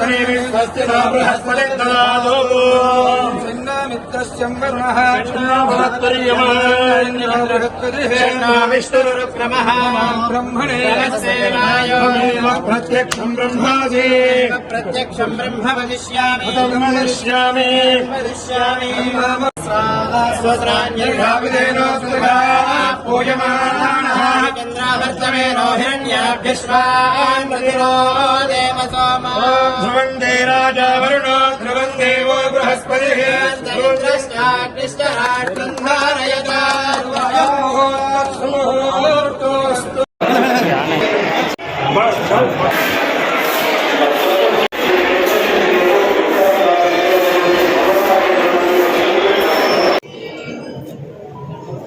स्वस्ति न बृहस्पतिर्ददातु तस्यं वर्णः बृहत्परियमाविष्णुरुक्रमः ब्रह्मणे प्रत्यक्षम् ब्रह्म वदिष्यामि वदिष्यामि स्वस्राण्यर्धाविदेनो सुधा पूयमानाः चन्द्रावर्तमेनो हिरण्याभ्यश्वान् प्रतिरो देव बृहस्पति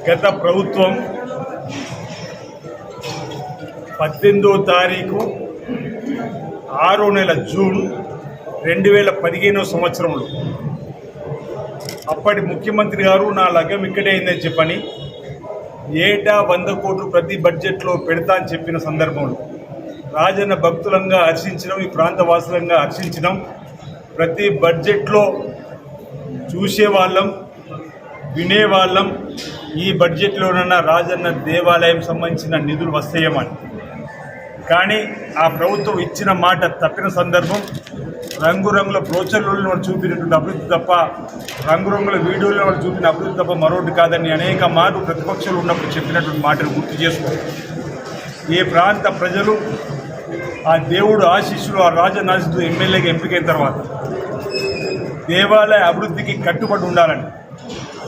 గత ప్రభుత్వం పద్దెనిమిదో తారీఖు ఆరో నెల జూన్ రెండు వేల పదిహేనో సంవత్సరంలో అప్పటి ముఖ్యమంత్రి గారు నా లగ్గం ఇక్కడే అయిందని చెప్పని ఏటా వంద కోట్లు ప్రతి బడ్జెట్లో పెడతా అని చెప్పిన సందర్భంలో రాజన్న భక్తులంగా హర్షించడం ఈ ప్రాంతవాసులంగా హర్షించడం ప్రతి బడ్జెట్లో చూసేవాళ్ళం వినేవాళ్ళం. ఈ బడ్జెట్లోనన్నా రాజన్న దేవాలయం సంబంధించిన నిధులు వస్తాయేమని కానీ ఆ ప్రభుత్వం ఇచ్చిన మాట తప్పిన సందర్భం రంగురంగుల బ్రోచర్లలో వాళ్ళు చూపినటువంటి అభివృద్ధి తప్ప రంగురంగుల వీడియోలో వాళ్ళు చూపిన అభివృద్ధి తప్ప మరొకటి కాదని అనేక మార్లు ప్రతిపక్షాలు ఉన్నప్పుడు చెప్పినటువంటి మాటను గుర్తు చేసుకో ఏ ప్రాంత ప్రజలు ఆ దేవుడు ఆశీస్సులు ఆ రాజనాశిస్తూ ఎమ్మెల్యేగా ఎంపికైన తర్వాత దేవాలయ అభివృద్ధికి కట్టుబడి ఉండాలని.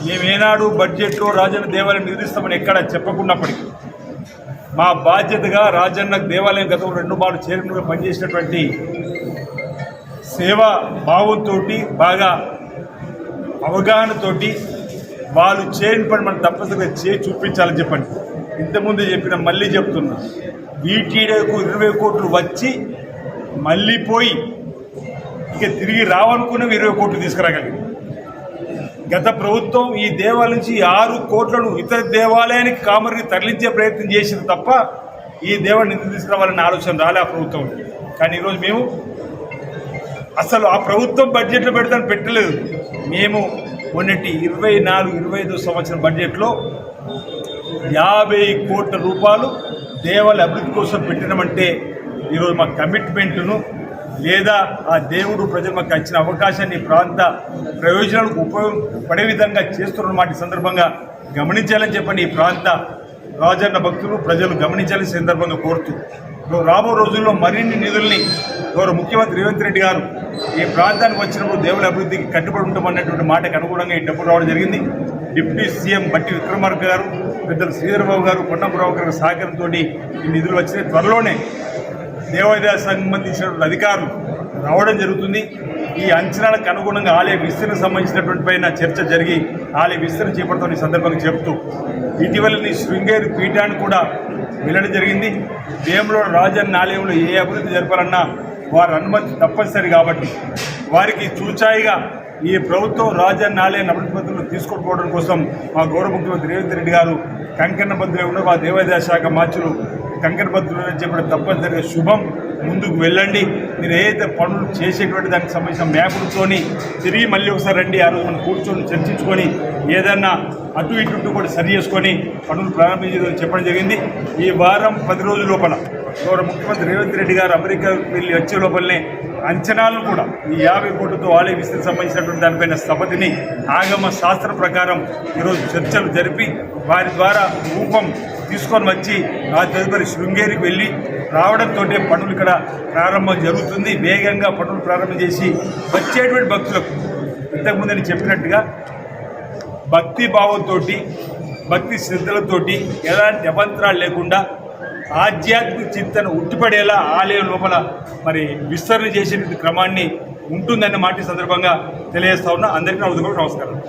మేమేనాడు బడ్జెట్లో రాజన దేవాలయం నిర్మిస్తామని ఎక్కడ చెప్పకున్నప్పటికీ మా బాధ్యతగా రాజన్న దేవాలయం గతంలో రెండు మార్లు చైర్మన్గా పనిచేసినటువంటి సేవా భావంతో బాగా అవగాహనతోటి వాళ్ళు చేయని పని మనం తప్పనిసరిగా చేయి చూపించాలని చెప్పండి. ఇంతకుముందు చెప్పిన మళ్ళీ చెప్తున్నా. వీటీడీకు ఇరవై కోట్లు వచ్చి మళ్ళీ పోయి ఇక తిరిగి రావనుకున్నవి ఇరవై కోట్లు తీసుకురాగలిగింది గత ప్రభుత్వం ఈ దేవాల నుంచి ఆరు కోట్లను ఇతర దేవాలయానికి కామరికి తరలించే ప్రయత్నం చేసింది తప్ప ఈ దేవాలయం నిధులు తీసుకురావాలనే ఆలోచన రాలే ఆ ప్రభుత్వం. కానీ ఈరోజు మేము అసలు ఆ ప్రభుత్వం బడ్జెట్లో పెడతాను పెట్టలేదు. మేము మొన్నటి ఇరవై నాలుగు ఇరవై ఐదు సంవత్సరం బడ్జెట్లో యాభై కోట్ల రూపాయలు దేవాలయ అభివృద్ధి కోసం పెట్టినామంటే ఈరోజు మా కమిట్మెంట్ను లేదా ఆ దేవుడు ప్రజలకు ఇచ్చిన అవకాశాన్ని ప్రాంత ప్రయోజనాలకు ఉపయోగపడే విధంగా చేస్తున్నమాట ఈ సందర్భంగా గమనించాలని చెప్పండి ఈ ప్రాంత రాజన్న భక్తులు ప్రజలు గమనించాలని సందర్భంగా కోరుతూ రాబో రోజుల్లో మరిన్ని నిధుల్ని గౌరవ ముఖ్యమంత్రి రేవంత్ రెడ్డి గారు ఈ ప్రాంతానికి వచ్చినప్పుడు దేవుల అభివృద్ధికి కట్టుబడి ఉంటామన్నటువంటి మాటకు అనుగుణంగా ఈ డబ్బు రావడం జరిగింది. డిప్యూటీ సీఎం బట్టి విక్రమార్క గారు పెద్దలు శ్రీధరబాబు గారు పొన్నపురావు గారి సహకారంతో ఈ నిధులు వచ్చినాయి. త్వరలోనే దేవాదాయ సంబంధించినటువంటి అధికారులు రావడం జరుగుతుంది. ఈ అంచనాలకు అనుగుణంగా ఆలయ విస్తరణ సంబంధించినటువంటి పైన చర్చ జరిగి ఆలయ విస్తరణ చేపడతామని ఈ సందర్భంగా చెబుతూ ఇటీవలని శృంగేరి పీఠాన్ని కూడా వెళ్ళడం జరిగింది. వేములో రాజన్న ఆలయంలో ఏ అభివృద్ధి జరపాలన్నా వారి అనుమతి తప్పనిసరి కాబట్టి వారికి చూచాయిగా ఈ ప్రభుత్వం రాజన్న ఆలయాన్ని అభివృద్ధిలో తీసుకుపోవడం కోసం మా గౌరవ ముఖ్యమంత్రి రేవంత్ రెడ్డి గారు కంకణ బద్దులు ఉన్న మా దేవాదాయ శాఖ మార్చులు కంకర బద్దులు చెప్పడం తప్పనిసరిగా శుభం. ముందుకు వెళ్ళండి. మీరు ఏదైతే పనులు చేసేటువంటి దానికి సంబంధించిన మ్యాపులతోని తిరిగి మళ్ళీ ఒకసారి రండి. ఆ రోజు మనం కూర్చొని చర్చించుకొని ఏదన్నా అటు ఇటు ఇటు కూడా సరి చేసుకొని పనులు ప్రారంభించేదని చెప్పడం జరిగింది. ఈ వారం పది రోజుల లోపల గౌరవ ముఖ్యమంత్రి రేవంత్ రెడ్డి గారు అమెరికా వెళ్ళి వచ్చే లోపలనే అంచనాలను కూడా ఈ యాభై కోట్లతో ఆలయ విస్తృతి సంబంధించినటువంటి దానిపైన స్థపతిని ఆగమ శాస్త్ర ప్రకారం ఈరోజు చర్చలు జరిపి వారి ద్వారా రూపం తీసుకొని వచ్చి ఆ తదుపరి శృంగేరికి వెళ్ళి రావడంతో పనులు ఇక్కడ ప్రారంభం జరుగుతుంది. వేగంగా పనులు ప్రారంభం చేసి వచ్చేటువంటి భక్తులకు ఇంతకుముందు నేను చెప్పినట్టుగా భక్తి భావంతో భక్తి శ్రద్ధలతోటి ఎలాంటి అభంతరాలు లేకుండా ఆధ్యాత్మిక చింతన ఉట్టిపడేలా ఆలయం లోపల మరి విస్తరణ చేసే క్రమాన్ని ఉంటుందన్న మాట సందర్భంగా తెలియజేస్తా ఉన్నా. అందరికీ నమస్కారం.